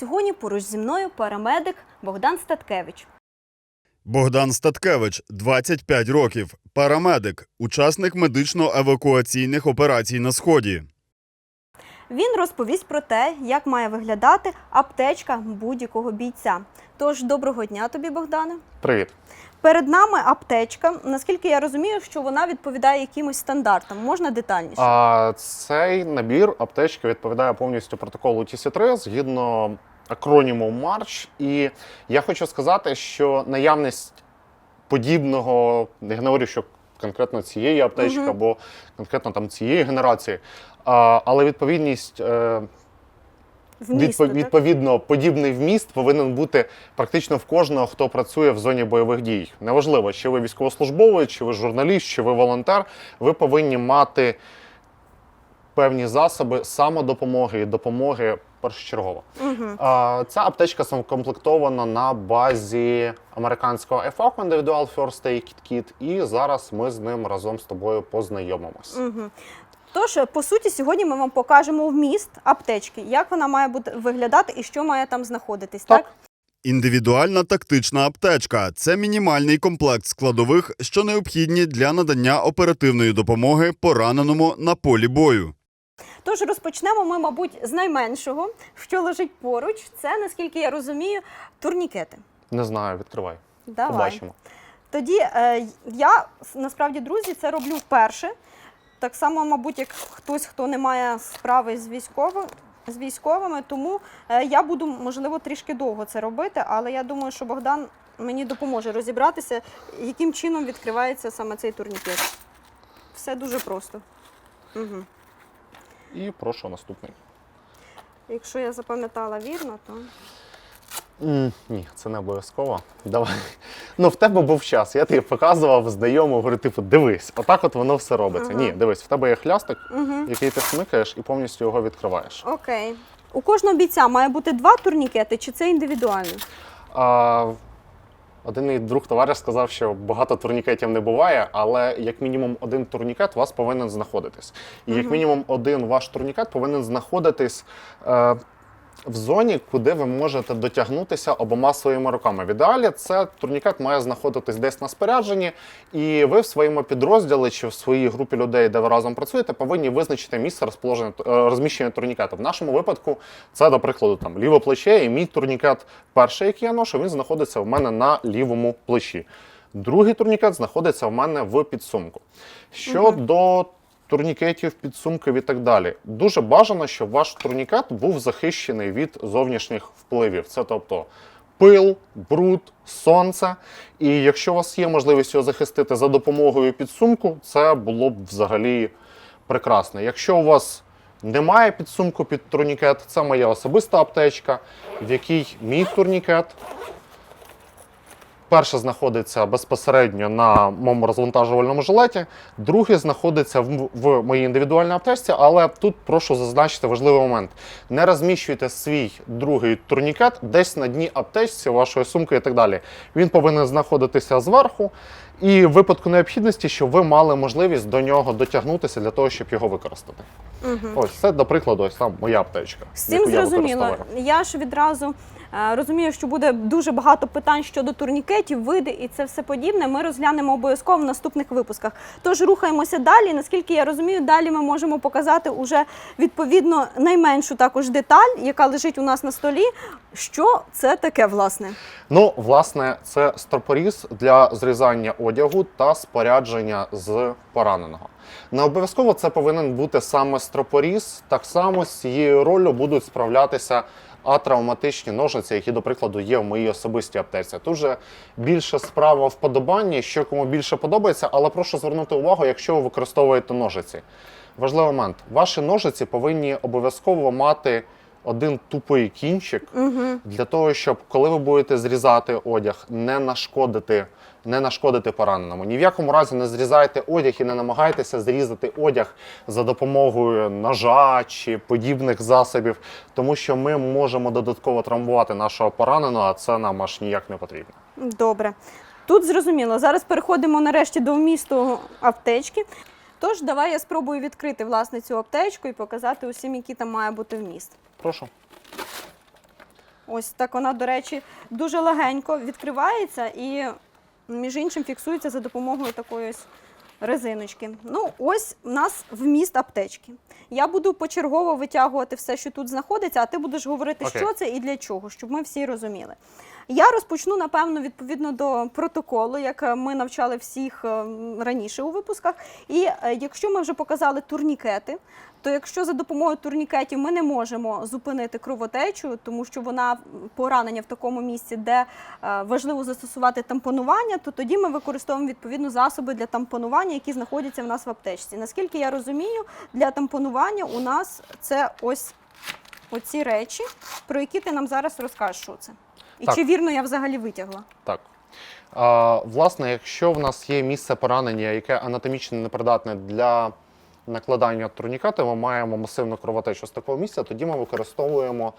Сьогодні поруч зі мною парамедик Богдан Статкевич. Богдан Статкевич, 25 років, парамедик, учасник медично-евакуаційних операцій на сході. Він розповість про те, як має виглядати аптечка будь-якого бійця. Тож доброго дня тобі, Богдане. Привіт. Перед нами аптечка. Наскільки я розумію, що вона відповідає якимось стандартам. Можна детальніше? А, цей набір аптечки відповідає повністю протоколу TC3 згідно акроніму Марч. І я хочу сказати, що наявність подібного, не говорю, що конкретно цієї аптечки Мгм. або конкретно там цієї генерації, а, але відповідність. е, Вмісту, Відпо- так? Відповідно, подібний вміст повинен бути практично в кожного, хто працює в зоні бойових дій. Неважливо, чи ви військовослужбовець, чи ви журналіст, чи ви волонтер. Ви повинні мати певні засоби самодопомоги і допомоги першочергово. А, Ця аптечка скомплектована на базі американського EFOC Individual First Aid Kit, і зараз ми з ним разом з тобою познайомимось. Мгм. Тож, по суті, сьогодні ми вам покажемо вміст аптечки, як вона має бути виглядати і що має там знаходитись. Так, Так. Індивідуальна тактична аптечка це мінімальний комплект складових, що необхідні для надання оперативної допомоги пораненому на полі бою. Тож розпочнемо ми, мабуть, з найменшого, що лежить поруч. Це, наскільки я розумію, турнікети. Не знаю, відкривай. Давай. Побачимо. Тоді е, я насправді, друзі, це роблю вперше. Так само, мабуть, як хтось, хто не має справи з військовим. З військовими, тому е, я буду можливо трішки довго це робити, але я думаю, що Богдан мені допоможе розібратися, яким чином відкривається саме цей турнікет. Все дуже просто. Угу. І прошу наступний. Якщо я запам'ятала вірно, то М, Ні, це не обов'язково. Давай. Ну, в тебе був час. Я тобі показував, знайомий, говорю, типу, дивись, отак от воно все робиться. Ага. Ні, дивись, в тебе є хлястик, угу. який ти смикаєш і повністю його відкриваєш. окей. У кожного бійця має бути два турнікети, чи це індивідуально? А, один мій друг товариш сказав, що багато турнікетів не буває, але як мінімум один турнікет у вас повинен знаходитись. І як мінімум один ваш турнікет повинен знаходитись. Е, в зоні, куди ви можете дотягнутися обома своїми руками. В ідеалі це турнікет має знаходитись десь на спорядженні, і ви в своєму підрозділі чи в своїй групі людей, де ви разом працюєте, повинні визначити місце розположення е, розміщення турнікету. В нашому випадку це, до прикладу, там ліве плече, і мій турнікет, перший, який я ношу, він знаходиться в мене на лівому плечі. Другий турнікет знаходиться в мене в підсумку. Щодо турнікетів, підсумків і так далі. Дуже бажано, щоб ваш турнікет був захищений від зовнішніх впливів. Це тобто пил, бруд, сонце. І якщо у вас є можливість його захистити за допомогою підсумку, це було б взагалі прекрасно. Якщо у вас немає підсумку під турнікет, це моя особиста аптечка, в якій мій турнікет. Перший знаходиться безпосередньо на моєму розвантажувальному жилеті, другий знаходиться в, в моїй індивідуальній аптечці, але тут прошу зазначити важливий момент. Не розміщуйте свій другий турнікет десь на дні аптечці, вашої сумки і так далі. Він повинен знаходитися зверху, і в випадку необхідності, щоб ви мали можливість до нього дотягнутися для того, щоб його використати. Угу. Ось це, до прикладу, ось там моя аптечка. З цим яку я зрозуміло. Я ж відразу розумію, що буде дуже багато питань щодо турнікетів, види і це все подібне. Ми розглянемо обов'язково в наступних випусках. Тож рухаємося далі. Наскільки я розумію, далі ми можемо показати уже відповідно найменшу також деталь, яка лежить у нас на столі. Що це таке, власне? Ну, власне, це стропоріз для зрізання одягу та спорядження з пораненого. Не обов'язково це повинен бути саме стропоріз. Так само з цією ролью будуть справлятися атравматичні ножиці, які, до прикладу, є в моїй особистій аптеці. Тут же більше справа вподобання, що кому більше подобається, але прошу звернути увагу, якщо ви використовуєте ножиці. Важливий момент: ваші ножиці повинні обов'язково мати один тупий кінчик Угу. для того, щоб коли ви будете зрізати одяг, не нашкодити, не нашкодити пораненому. Ні в якому разі не зрізайте одяг і не намагайтеся зрізати одяг за допомогою ножа чи подібних засобів, тому що ми можемо додатково травмувати нашого пораненого, а це нам аж ніяк не потрібно. Добре. Тут зрозуміло. Зараз переходимо нарешті до вмісту аптечки. Тож давай я спробую відкрити власне цю аптечку і показати усім, який там має бути вміст. Прошу. Ось так вона, до речі, дуже легенько відкривається і, між іншим, фіксується за допомогою такої ось резиночки. Ну, ось у нас вміст аптечки. Я буду почергово витягувати все, що тут знаходиться, а ти будеш говорити, Окей. що це і для чого, щоб ми всі розуміли. Я розпочну, напевно, відповідно до протоколу, як е, ми навчали всіх е, раніше у випусках. І е, якщо ми вже показали турнікети, то якщо за допомогою турнікетів ми не можемо зупинити кровотечу, тому що вона поранення в такому місці, де е, важливо застосувати тампонування, то тоді ми використовуємо відповідно засоби для тампонування, які знаходяться в нас в аптечці. Наскільки я розумію, для тампонування у нас це ось оці речі, про які ти нам зараз розкажеш, що це. І Так. чи вірно я взагалі витягла? Так. А, власне, якщо в нас є місце поранення, яке анатомічно непридатне для накладання турнікету, ми маємо масивну кровотечу з такого місця, тоді ми використовуємо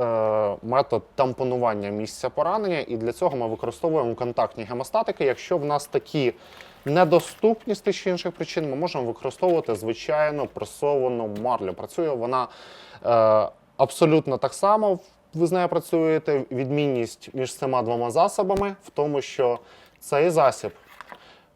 е, метод тампонування місця поранення, і для цього ми використовуємо контактні гемостатики. Якщо в нас такі недоступні з тих чи інших причин, ми можемо використовувати звичайну пресовану марлю. Працює вона е, абсолютно так само. Ви з нею працюєте. Відмінність між цими двома засобами в тому, що цей засіб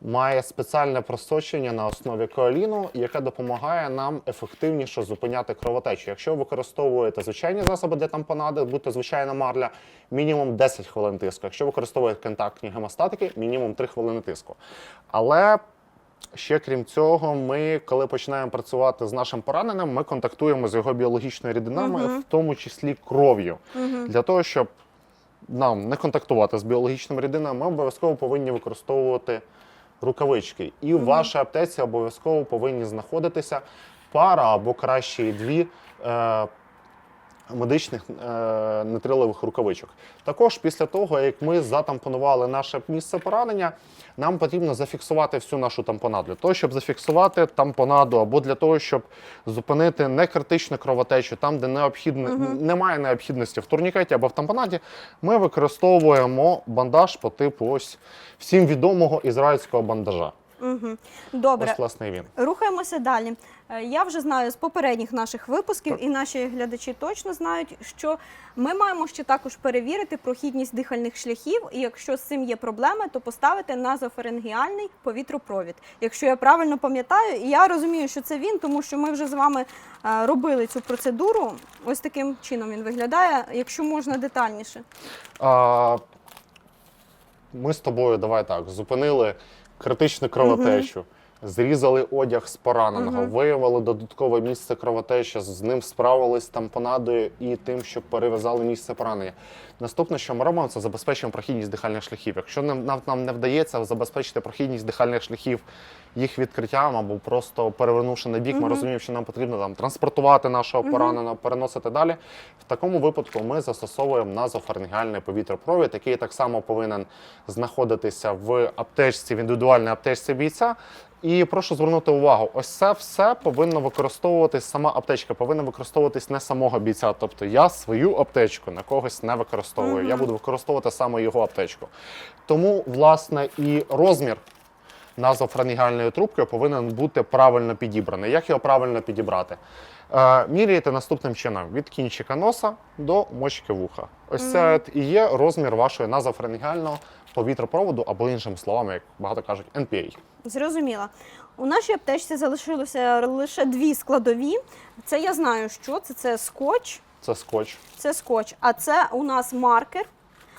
має спеціальне просочення на основі коаліну, яке допомагає нам ефективніше зупиняти кровотечу. Якщо ви використовуєте звичайні засоби для тампонади, будь то звичайна марля, мінімум 10 хвилин тиску. Якщо використовуєте контактні гемостатики, мінімум 3 хвилини тиску. Але Ще крім цього, ми, коли починаємо працювати з нашим пораненим, ми контактуємо з його біологічною рідинами, Мгм. в тому числі кров'ю. Угу. Для того, щоб нам не контактувати з біологічними рідинами, ми обов'язково повинні використовувати рукавички. І в вашій аптеці обов'язково повинні знаходитися пара або краще і дві. Е- Медичних е, нейтрилових рукавичок. Також після того, як ми затампонували наше місце поранення, нам потрібно зафіксувати всю нашу тампонаду. Для того, щоб зафіксувати тампонаду, або для того, щоб зупинити некритичну кровотечу, там, де необхідно, Мгм. немає необхідності в турнікеті або в тампонаді, ми використовуємо бандаж по типу ось всім відомого ізраїльського бандажа. Угу. Добре, Ось, власне, і він. Рухаємося далі. Е, Я вже знаю з попередніх наших випусків, і наші глядачі точно знають, що ми маємо ще також перевірити прохідність дихальних шляхів, і якщо з цим є проблеми, то поставити назофарингіальний повітропровід. Якщо я правильно пам'ятаю, і я розумію, що це він, тому що ми вже з вами е, робили цю процедуру. Ось таким чином він виглядає. Якщо можна детальніше. А, ми з тобою, давай так, зупинили критичну кровотечу, зрізали одяг з пораненого, Мгм. виявили додаткове місце кровотечі, з ним справились тампонадою і тим, що перев'язали місце поранення. Наступне, що ми робимо, це забезпечуємо прохідність дихальних шляхів. Якщо нам, нам, не вдається забезпечити прохідність дихальних шляхів їх відкриттям або просто перевернувши на бік, ми розуміємо, що нам потрібно там транспортувати нашого пораненого, переносити далі. В такому випадку ми застосовуємо назофарингіальний повітропровід, який так само повинен знаходитися в аптечці, в індивідуальній аптечці бійця. І прошу звернути увагу, ось це все повинно використовуватись, сама аптечка повинна використовуватись не самого бійця. Тобто я свою аптечку на когось не використовую. Мгм. Я буду використовувати саме його аптечку. Тому, власне, і розмір назофранігальної трубки повинен бути правильно підібраний. Як його правильно підібрати? Е, міряєте наступним чином: від кінчика носа до мочки вуха. Ось це і є розмір вашого назофранігального повітропроводу, або іншими словами, як багато кажуть, NPA. Зрозуміла. У нашій аптечці залишилося лише дві складові. Це я знаю, що це. Це скотч. Це скотч. Це скотч, а це у нас маркер.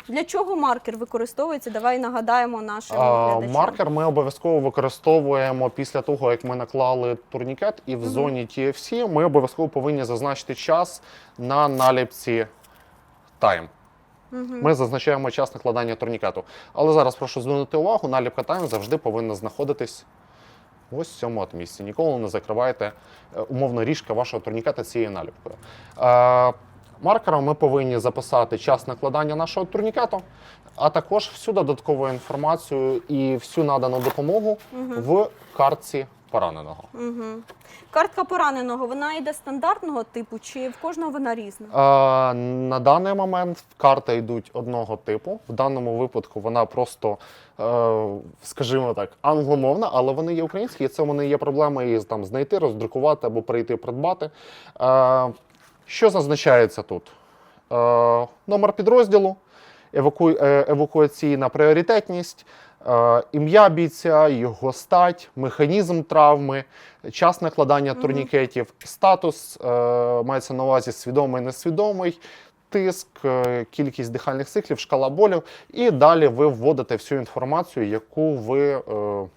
Для чого маркер використовується? Давай нагадаємо нашим глядачам. маркер ми обов'язково використовуємо після того, як ми наклали турнікет, і в зоні TFC ми обов'язково повинні зазначити час на наліпці Time. Ми зазначаємо час накладання турнікету. Але зараз прошу звернути увагу, наліпка тайм завжди повинна знаходитись ось в цьому от місці. Ніколи не закривайте е, умовно ріжка вашого турнікета цією наліпкою. Маркером ми повинні записати час накладання нашого турнікету, а також всю додаткову інформацію і всю надану допомогу в картці пораненого. Мгм. Картка пораненого, вона йде стандартного типу, чи в кожного вона різна? Е, на даний момент карти йдуть одного типу. В даному випадку вона просто, е, скажімо так, англомовна, але вони є українські, і це в мене є проблеми її там знайти, роздрукувати або прийти придбати. Е, що зазначається тут? Е, номер підрозділу, еваку... е, евакуаційна пріоритетність, е, ім'я бійця, його стать, механізм травми, час накладання турнікетів, статус е, мається на увазі свідомий, несвідомий. Тиск, е, кількість дихальних циклів, шкала болів, і далі ви вводите всю інформацію, яку ви е,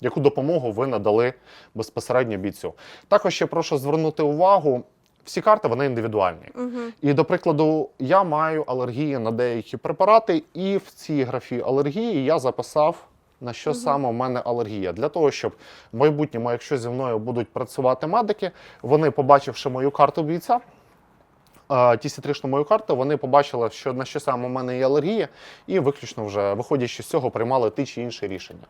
яку допомогу ви надали безпосередньо бійцю. Також ще прошу звернути увагу. Всі карти вони індивідуальні. Угу. І, до прикладу, я маю алергії на деякі препарати, і в цій графі алергії я записав, на що саме у мене алергія. Для того, щоб в майбутньому, якщо зі мною будуть працювати медики, вони, побачивши мою карту бійця, е, тісітричну мою карту, вони побачили, що на що саме у мене є алергія, і виключно вже виходячи з цього, приймали ті чи інші рішення.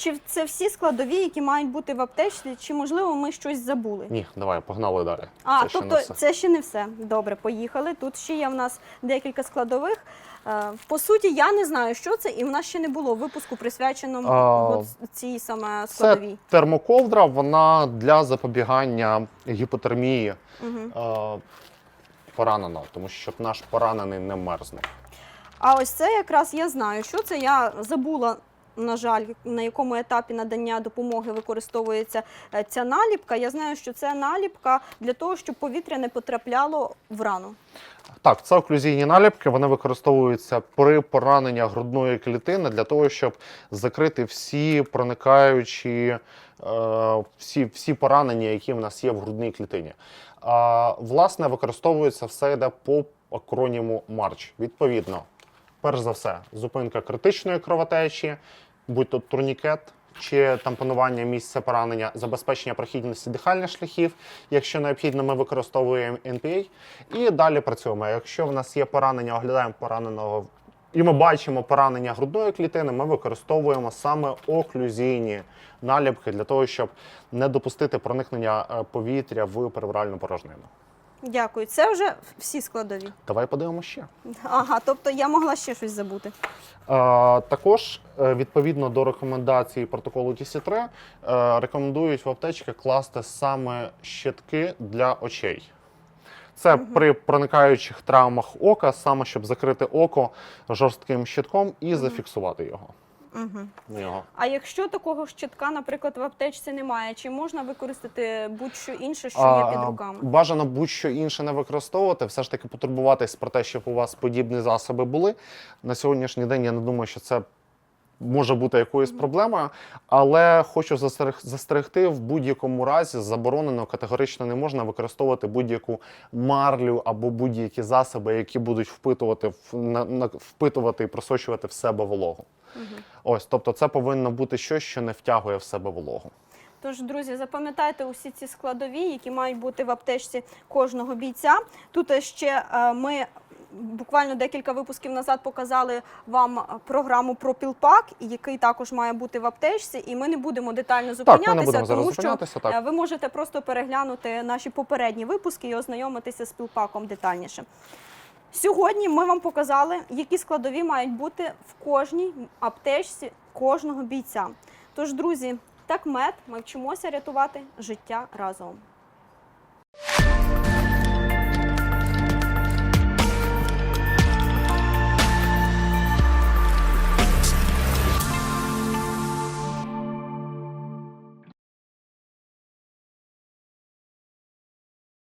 Чи це всі складові, які мають бути в аптечці, чи можливо ми щось забули? Ні, давай, погнали далі. А, Це тобто все. це ще не все. Добре, поїхали. Тут ще є в нас декілька складових. Е, По суті, я не знаю, що це, і в нас ще не було випуску присвяченому А, цій саме Це складовій. термоковдра, вона для запобігання гіпотермії Угу. пораненого, тому що щоб наш поранений не мерзнув. А ось це якраз я знаю, що це. Я забула. На жаль, на якому етапі надання допомоги використовується е, ця наліпка. Я знаю, що це наліпка для того, щоб повітря не потрапляло в рану. Так, це оклюзійні наліпки. Вони використовуються при пораненні грудної клітини для того, щоб закрити всі проникаючі е, всі, всі поранення, які в нас є в грудній клітині. А, власне, використовується все йде по акроніму Марч. Відповідно, перш за все, зупинка критичної кровотечі, будь то турнікет. Чи тампонування місця поранення, забезпечення прохідності дихальних шляхів, якщо необхідно, ми використовуємо NPA. І далі працюємо. Якщо в нас є поранення, оглядаємо пораненого і ми бачимо поранення грудної клітини, ми використовуємо саме оклюзійні наліпки для того, щоб не допустити проникнення е, повітря в перевральну порожнину. Дякую. Це вже всі складові. Давай подивимося ще. Ага, тобто я могла ще щось забути. Е, Також е, відповідно до рекомендацій протоколу TC3 е, рекомендують в аптечки класти саме щитки для очей. Це при проникаючих травмах ока, саме щоб закрити око жорстким щитком і зафіксувати його. Угу. нього. А якщо такого щитка, наприклад, в аптечці немає, чи можна використати будь-що інше, що А, є під руками? Бажано будь-що інше не використовувати, все ж таки потурбуватись про те, щоб у вас подібні засоби були. На сьогоднішній день я не думаю, що це може бути якоюсь проблемою, але хочу застерег- застерегти в будь-якому разі заборонено категорично не можна використовувати будь-яку марлю або будь-які засоби, які будуть впитувати в- впитувати і просочувати в себе вологу. Ось, тобто, це повинно бути щось, що не втягує в себе вологу. Тож, друзі, запам'ятайте усі ці складові, які мають бути в аптечці кожного бійця. Тут ще е, ми буквально декілька випусків назад показали вам програму про пілпак, який також має бути в аптечці, і ми не будемо детально Так, зупинятися, будемо зараз тому що. Так. ви можете просто переглянути наші попередні випуски і ознайомитися з пілпаком детальніше. Сьогодні ми вам показали, які складові мають бути в кожній аптечці кожного бійця. Тож, друзі, так мед, ми вчимося рятувати життя разом.